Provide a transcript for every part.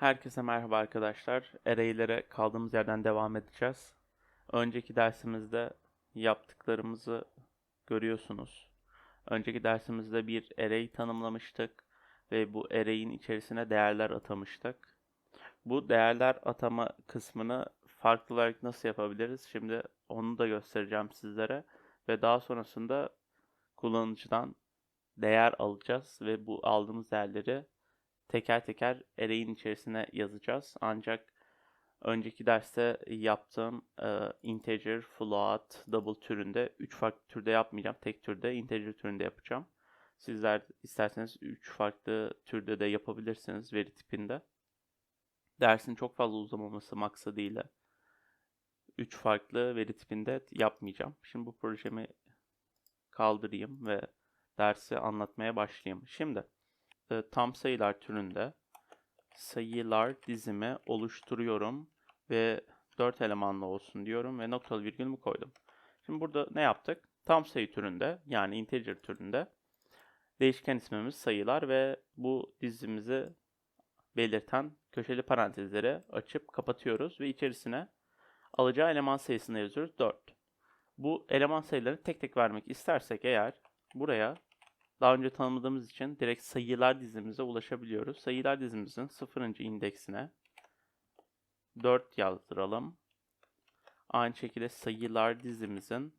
Herkese merhaba arkadaşlar. Array'lere kaldığımız yerden devam edeceğiz. Önceki dersimizde yaptıklarımızı görüyorsunuz. Önceki dersimizde bir array tanımlamıştık ve bu array'in içerisine değerler atamıştık. Bu değerler atama kısmını farklı olarak nasıl yapabiliriz? Şimdi onu da göstereceğim sizlere ve daha sonrasında kullanıcıdan değer alacağız ve bu aldığımız değerleri teker teker array'in içerisine yazacağız. Ancak önceki derste yaptığım e, integer, float, double türünde 3 farklı türde yapmayacağım. Tek türde integer türünde yapacağım. Sizler isterseniz 3 farklı türde de yapabilirsiniz veri tipinde. Dersin çok fazla uzamaması maksadıyla 3 farklı veri tipinde yapmayacağım. Şimdi bu projemi kaldırayım ve dersi anlatmaya başlayayım. Şimdi e, tam sayılar türünde sayılar dizimi oluşturuyorum ve 4 elemanlı olsun diyorum ve noktalı virgülümü koydum. Şimdi burada ne yaptık? Tam sayı türünde yani integer türünde değişken ismimiz sayılar ve bu dizimizi belirten köşeli parantezleri açıp kapatıyoruz ve içerisine alacağı eleman sayısını yazıyoruz 4. Bu eleman sayıları tek tek vermek istersek eğer buraya daha önce tanımladığımız için direkt sayılar dizimize ulaşabiliyoruz. Sayılar dizimizin 0. indeksine 4 yazdıralım. Aynı şekilde sayılar dizimizin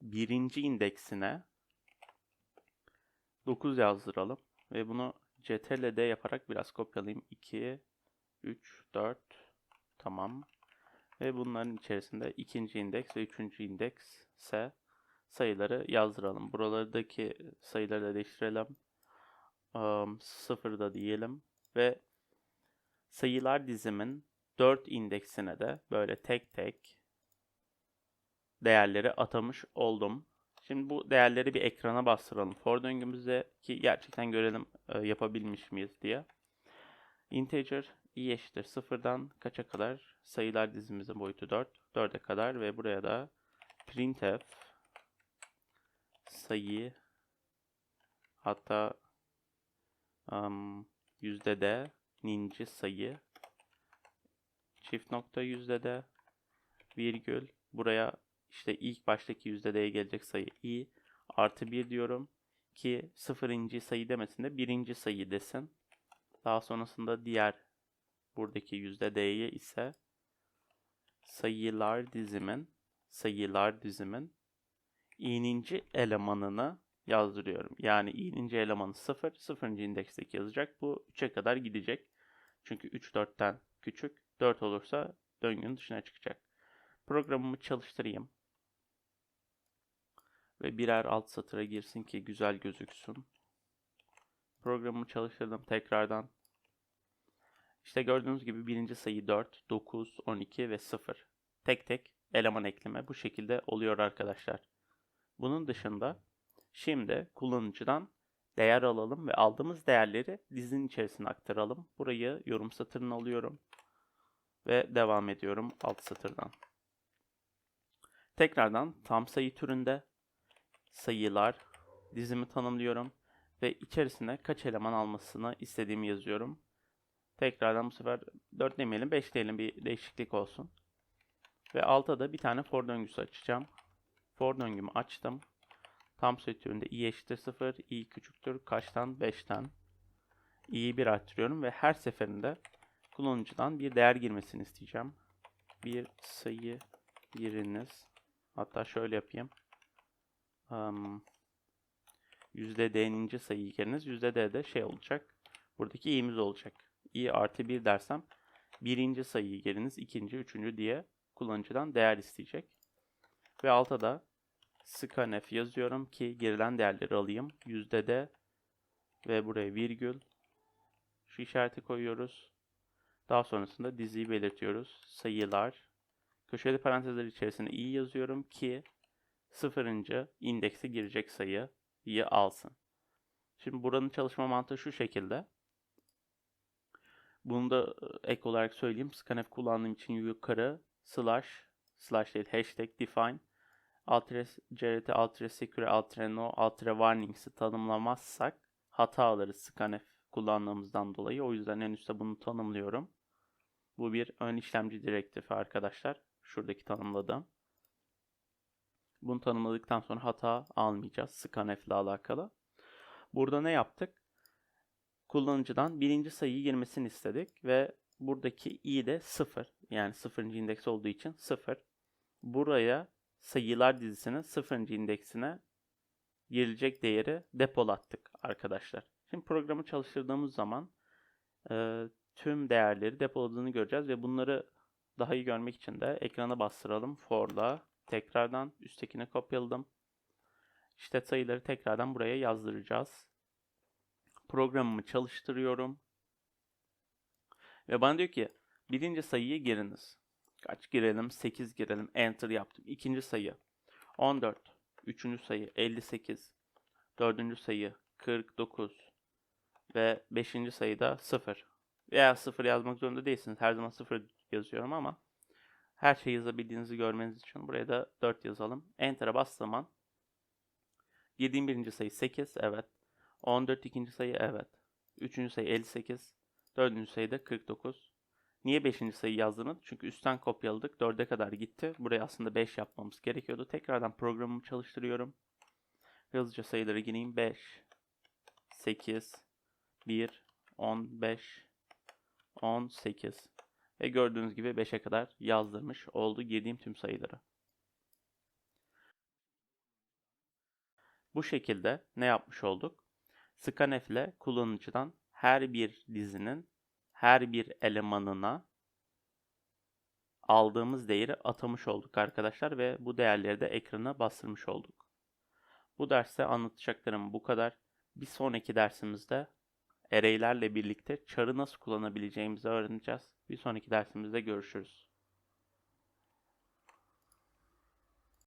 birinci indeksine 9 yazdıralım. Ve bunu CTRL-D yaparak biraz kopyalayayım. 2, 3, 4, tamam. Ve bunların içerisinde ikinci indeks ve üçüncü indeks ise sayıları yazdıralım. Buralardaki sayıları da değiştirelim. Um, sıfır da diyelim. Ve sayılar dizimin 4 indeksine de böyle tek tek değerleri atamış oldum. Şimdi bu değerleri bir ekrana bastıralım. For döngümüzde ki gerçekten görelim e, yapabilmiş miyiz diye. Integer i eşittir sıfırdan kaça kadar sayılar dizimizin boyutu 4. 4'e kadar ve buraya da printf sayı hatta um, yüzde de ninci sayı çift nokta yüzde de virgül buraya işte ilk baştaki yüzde d'ye gelecek sayı i artı 1 diyorum ki sıfırıncı sayı demesin de birinci sayı desin. Daha sonrasında diğer buradaki yüzde d'ye ise sayılar dizimin sayılar dizimin i'ninci elemanını yazdırıyorum. Yani i'ninci elemanı 0, 0. indeksteki yazacak. Bu 3'e kadar gidecek. Çünkü 3 4'ten küçük. 4 olursa döngünün dışına çıkacak. Programımı çalıştırayım. Ve birer alt satıra girsin ki güzel gözüksün. Programımı çalıştırdım tekrardan. İşte gördüğünüz gibi birinci sayı 4, 9, 12 ve 0. Tek tek eleman ekleme bu şekilde oluyor arkadaşlar. Bunun dışında şimdi kullanıcıdan değer alalım ve aldığımız değerleri dizinin içerisine aktaralım. Burayı yorum satırına alıyorum ve devam ediyorum alt satırdan. Tekrardan tam sayı türünde sayılar dizimi tanımlıyorum ve içerisine kaç eleman almasını istediğimi yazıyorum. Tekrardan bu sefer 4 demeyelim 5 diyelim bir değişiklik olsun. Ve alta da bir tane for döngüsü açacağım. For döngümü açtım. Tam sayı türünde i eşittir 0, i küçüktür kaçtan 5'ten. i'yi 1 arttırıyorum ve her seferinde kullanıcıdan bir değer girmesini isteyeceğim. Bir sayı giriniz. Hatta şöyle yapayım. Um, %d'ninci sayıyı giriniz. %d'de şey olacak. Buradaki i'miz olacak. i artı 1 dersem birinci sayıyı giriniz, ikinci, üçüncü diye kullanıcıdan değer isteyecek. Ve alta da scanf yazıyorum ki girilen değerleri alayım. Yüzde de ve buraya virgül. Şu işareti koyuyoruz. Daha sonrasında diziyi belirtiyoruz. Sayılar. Köşeli parantezler içerisinde i yazıyorum ki sıfırıncı indekse girecek sayıyı alsın. Şimdi buranın çalışma mantığı şu şekilde. Bunu da ek olarak söyleyeyim. Scanf kullandığım için yukarı slash slash değil hashtag define altre CRT, altre secure, altre no, altre warnings'i tanımlamazsak hata alırız scanf kullandığımızdan dolayı. O yüzden en üstte bunu tanımlıyorum. Bu bir ön işlemci direktifi arkadaşlar. Şuradaki tanımladığım. Bunu tanımladıktan sonra hata almayacağız scanf ile alakalı. Burada ne yaptık? Kullanıcıdan birinci sayıyı girmesini istedik ve buradaki i de 0. Yani 0. indeks olduğu için 0. Buraya sayılar dizisinin 0. indeksine girilecek değeri depolattık arkadaşlar. Şimdi programı çalıştırdığımız zaman e, tüm değerleri depoladığını göreceğiz ve bunları daha iyi görmek için de ekrana bastıralım. For'la tekrardan üsttekine kopyaladım. İşte sayıları tekrardan buraya yazdıracağız. Programımı çalıştırıyorum. Ve bana diyor ki birinci sayıyı giriniz. Kaç girelim? 8 girelim. Enter yaptım. İkinci sayı 14. Üçüncü sayı 58. Dördüncü sayı 49. Ve beşinci sayıda 0. Veya 0 yazmak zorunda değilsiniz. Her zaman 0 yazıyorum ama her şeyi yazabildiğinizi görmeniz için buraya da 4 yazalım. Enter'a bastığım an girdiğim birinci sayı 8. Evet. 14 ikinci sayı evet. Üçüncü sayı 58. Dördüncü sayı da 49. Niye 5. sayı yazdırmadık? Çünkü üstten kopyaladık. 4'e kadar gitti. Buraya aslında 5 yapmamız gerekiyordu. Tekrardan programımı çalıştırıyorum. Hızlıca sayıları gireyim. 5, 8, 1, 15, 18. Ve gördüğünüz gibi 5'e kadar yazdırmış oldu girdiğim tüm sayıları. Bu şekilde ne yapmış olduk? Scanf ile kullanıcıdan her bir dizinin her bir elemanına aldığımız değeri atamış olduk arkadaşlar ve bu değerleri de ekrana bastırmış olduk. Bu derste anlatacaklarım bu kadar. Bir sonraki dersimizde array'lerle birlikte char'ı nasıl kullanabileceğimizi öğreneceğiz. Bir sonraki dersimizde görüşürüz.